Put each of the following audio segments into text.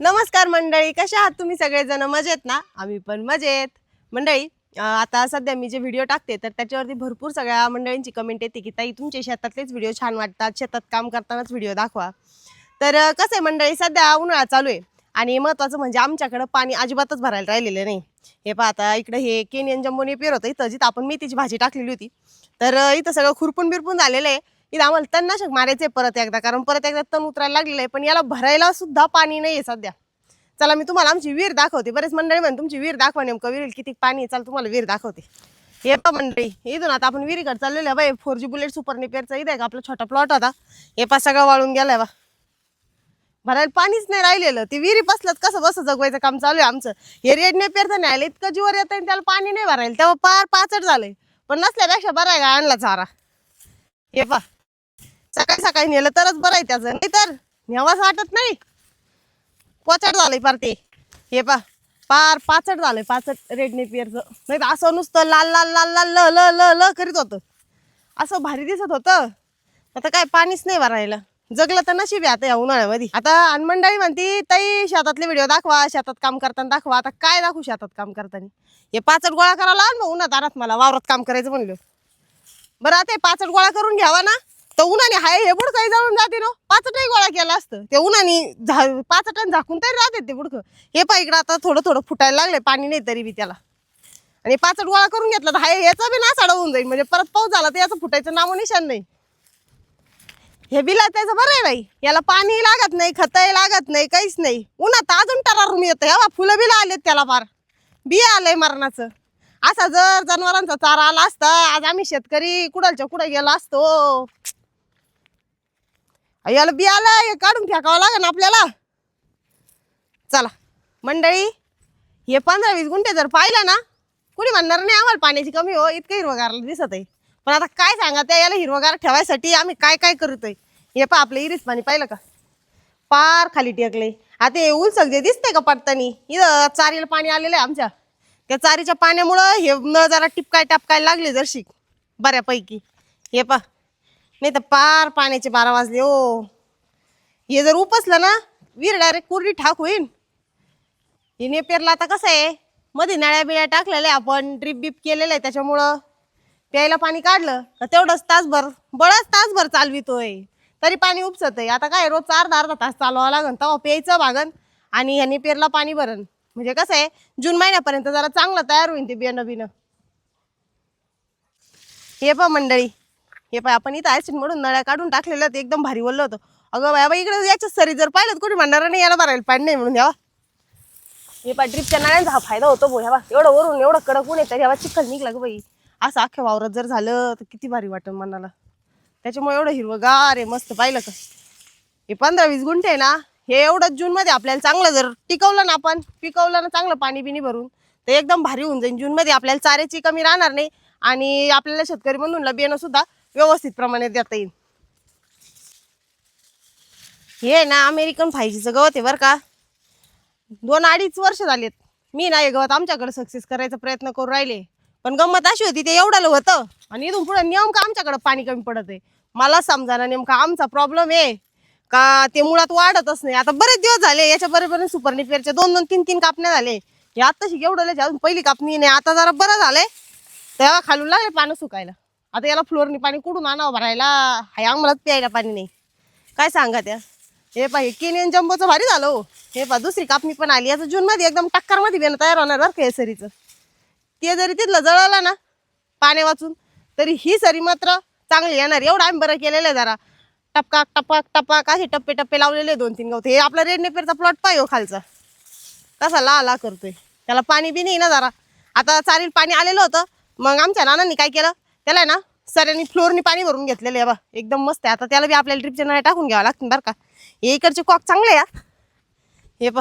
नमस्कार मंडळी कशा आहात तुम्ही सगळेजण? मजेत ना? आम्ही पण मजेत. मंडळी आता सध्या मी जे व्हिडिओ टाकते तर त्याच्यावरती भरपूर सगळ्या मंडळींची कमेंट येते की ताई तुमचे शेतातलेच व्हिडिओ छान वाटतात. शेतात काम करतानाच व्हिडिओ दाखवा. तर कसं आहे मंडळी सध्या उन्हाळा चालू आहे आणि महत्त्वाचं म्हणजे आमच्याकडं पाणी अजिबातच भरायला राहिलेलं नाही. हे पाहता इकडं हे केनियन जम्बोने पेर होतं इथं जिथं आपण मेथीची भाजी टाकलेली होती तर इथं सगळं खुरपून बिरपून झालेलं आहे. इथं आम्हाला तणनाशक मारायचं आहे परत एकदा कारण परत एकदा तण उतरायला लागलेलं आहे पण याला भरायला सुद्धा पाणी नाही आहे सध्या. चला मी तुम्हाला आमची विहीर दाखवते. बरेच मंडळी म्हणे तुमची विहीर दाखवा नेमकं विहीर किती पाणी आहे? चला तुम्हाला विहीर दाखवते. हे पा मंडळी इथून आता आपण विहिरीकडे चाललेलं आहे बाई फोर जी बुलेट सुपर निपेअरचा इथे आहे का आपला छोटा प्लॉट होता. हे पा सगळं वाळून गेलाय बा भरायला पाणीच नाही राहिलेलं. ते विहिरी बसलं कसं बस जगवायचं काम चालू आहे आमचं. हे रेड नेपेरचं नाही आलं इतकं जीवर येतं आणि त्याला पाणी नाही भरायला. तेव्हा पार पाचट झालंय. पण नसल्यापेक्षा बरं आहे का आणला चारा. हे पा सकाळी सकाळी नेलं तरच बरं आहे त्याचं. नाही तर न्यावाच वाटत नाही. पोचट झालंय पार ते. हे पा पार पाचट झालंय पाचट रेड नेपियरचं नाही तर असं नुसतं लाल लाल लाल लाल ल ल ल ल करीत होतं. असं भारी दिसत होतं. आता काय पाणीच नाही भरायला. जगलं तर नशीब आहे आता या उन्हाळ्यामध्ये. आता आणि मंडळी म्हणती ताई शेतातले व्हिडिओ दाखवा शेतात काम करताना दाखवा. आता काय दाखवू शेतात काम करताना? हे पाचट गोळा करायला लागेल मग उन्हात आणत मला वावरात काम करायचं म्हणलं. बरं आता हे पाचट गोळा करून घ्यावा ना. तर उन्हाने हाय हे बुडकं जाऊन जाते ना. पाचटही गोळा केला असतं. ते उन्हाने झा पाच टन झाकून तरी राहते ते बुडकं. हे पा इकडं आता थोडं थोडं फुटायला लागले पाणी नाही तरी बी त्याला. आणि पाचट गोळा करून घेतला तर हाय याचा बी नासाडा होऊन जाईल. म्हणजे परत पाऊस झाला तर याचं फुटायचं नामो निशान नाही. हे बिला त्याचं बरं आहे बाई. याला पाणी लागत नाही खतही लागत नाही काहीच नाही. उन्हात अजून टरारून येतं. हे बा फुलं बिला आलेत त्याला फार. बिया आलंय मरणाचं. असा जर जनावरांचा चारा आला असता आज आम्ही शेतकरी कुडालच्या कुठे गेलो असतो. याला बियाला हे काढून फेकावं लागेल आपल्याला. चला मंडळी हे पंधरा वीस गुंठे जर पाहिलं ना कुणी म्हणणार नाही आम्हाला पाण्याची कमी हो इतकं हिरवगार दिसत आहे. पण आता काय सांगा त्या याला हिरवगार ठेवायसाठी आम्ही काय काय करतोय? हे पा आपलं इरीस पाणी पाहिलं का? पार खाली टेकले. आता हे उलसक जे दिसते का पडतानी? इथं चारीला पाणी आलेलं आहे आमच्या. त्या चारीच्या पाण्यामुळं हे न जरा टिपकाय टापकाय लागले जरशी बऱ्यापैकी. हे पा नाही तर पार पाण्याचे बारा वाजले ओ. हे जर उपसलं ना वीर डायरेक्ट कुरडी ठाक होईन. हे पेरला आता कसं आहे मध्ये नळ्या बिळ्या टाकलेल्या आपण ड्रीप बिप केलेलं आहे त्याच्यामुळं. प्यायला पाणी काढलं का तेवढंच तासभर बळच तासभर चालवितोय. तरी पाणी उपसत आहे आता काय रोज अर्धा अर्धा तास चालवावं लागन तेव्हा प्यायचं भागन आणि ह्याने पेरला पाणी भरण. म्हणजे कसं आहे जून महिन्यापर्यंत जरा चांगलं तयार होईल ते बियाणं बिणं हे पण मंडळी हे पाय आपण इथं ऍसिड म्हणून नळ्या काढून टाकलेल्या ते एकदम भारी बोललं होतं. अगं बाबा इकडे याच्या सरी जर पाहिलं तर कोणी म्हणणार नाही याला मारायला पाणी नाही म्हणून द्यावा हे पा ड्रिपच्या नळ्यांचा हा फायदा होतो भाऊ ह्यावा एवढं वरून एवढं कडक ऊन तरी हवा चिखल निघला ग बाई. असं अख्ख्या वावरात जर झालं तर किती भारी वाटत मनाला. त्याच्यामुळे एवढं हिरवंगार आहे मस्त पाहिलं का? हे पंधरा वीस गुंठे आहे ना हे एवढं जूनमध्ये आपल्याला चांगलं जर टिकवलं ना आपण पिकवलं ना चांगलं पाणी बिणी भरून तर एकदम भारी होऊन जाईल जूनमध्ये आपल्याला चाऱ्याची कमी राहणार नाही आणि आपल्याला शेतकरी बंधूंना बियाणं सुद्धा व्यवस्थित प्रमाणे देता येईल. हे ना अमेरिकन फायजीचं गवत आहे बरं का. दोन अडीच वर्ष झालेत. मी ना हे गवत आमच्याकडे सक्सेस करायचा प्रयत्न करू राहिले. पण गंमत अशी होती ते एवढं होतं. आणि इथून पुढे नेमकं आमच्याकडे पाणी कमी पडत आहे. मला समजाना नेमका आमचा प्रॉब्लेम आहे. का ते मुळात वाढतच नाही. आता बरेच दिवस झाले याच्या बरोबर सुपरनिपेरच्या दोन दोन तीन तीन कापण्या झाले. हे आत्ताशी एवढं लय अजून पहिली कापणी नाही. आता जरा बरं झालंय. तेव्हा खालून लागले पानं सुकायला. आता याला फ्लोअरनी पाणी कुठून आणावं भरायला? हाय आम्हालाच प्यायला पाणी नाही. काय सांगा त्या? हे पा हे केनियन जम्बोचं भारी झालं हो. हे पा दुसरी कापणी पण आली. आता जूनमध्ये एकदम टक्करमध्ये बेणं तयार होणार बरं का हे सरीचं. ते जरी तिथलं जळलं ना पाणी वाचून तरी ही सरी मात्र चांगली येणार. एवढं आम्ही बरं केलेलं आहे जरा. टपकाक टपाक टपाक असे टप्पे टप्पे लावलेले दोन तीन गवते. हे आपला रेडनेपेरचा प्लॉट पाय हो खालचा. कसा ला ला करतोय त्याला पाणी बी नाही ना जरा. आता चारील पाणी आलेलं होतं. मग आमच्या नानांनी काय केलं? त्याला ना सऱ्यांनी फ्लोरनी पाणी भरून घेतलेलं आहे बा. एकदम मस्त आहे. आता त्याला बी आपल्याला ड्रिपच्या नळ्या टाकून घ्यावं लागतील बरं का. हे इकडचे कॉक चांगले या हे. बा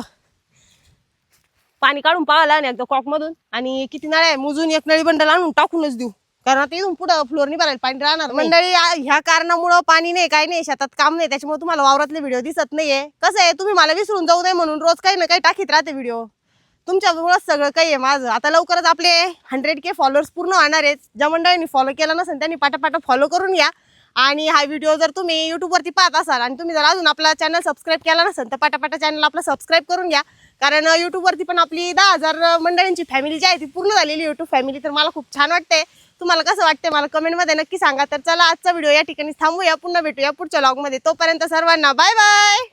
पाणी काढून पाहायला आणि एकदा कॉकमधून. आणि किती नळ्या आहे मोजून एक नळी बंडल आणून टाकूनच देऊ. कारण आता इथून पुढं फ्लोरनी भरायला पाणी राहणार मंडळी ह्या कारणामुळं पाणी नाही काही नाही शेतात काम नाही. त्याच्यामुळे तुम्हाला वावरातले व्हिडिओ दिसत नाहीये. कसं आहे तुम्ही मला विसरून जाऊ नये म्हणून रोज काही ना काही टाकीत राहते व्हिडिओ तुमच्यामुळंच सगळं काही आहे माझं. आता लवकरच आपले हंड्रेड के फॉलोअर्स पूर्ण होणार आहेत. ज्या मंडळींनी फॉलो केला नसेल त्यांनी पाटापाटा फॉलो करून घ्या. आणि हा व्हिडिओ जर तुम्ही यूट्यूबवरती पाहत असाल आणि तुम्ही जर अजून आपला चॅनल सबस्क्राईब केला नसेल तर पटापटा चॅनल आपला सबस्क्राईब करून घ्या. कारण यूट्यूबवरती पण आपली दहा हजार मंडळींची फॅमिली जी आहे ती पूर्ण झालेली यूट्यूब फॅमिली तर मला खूप छान वाटते तुम्हाला कसं वाटते मला कमेंटमध्ये नक्की सांगा. तर चला आजचा व्हिडिओ या ठिकाणी थांबूया. पुन्हा भेटूया पुढच्या लॉगमध्ये तोपर्यंत सर्वांना बाय बाय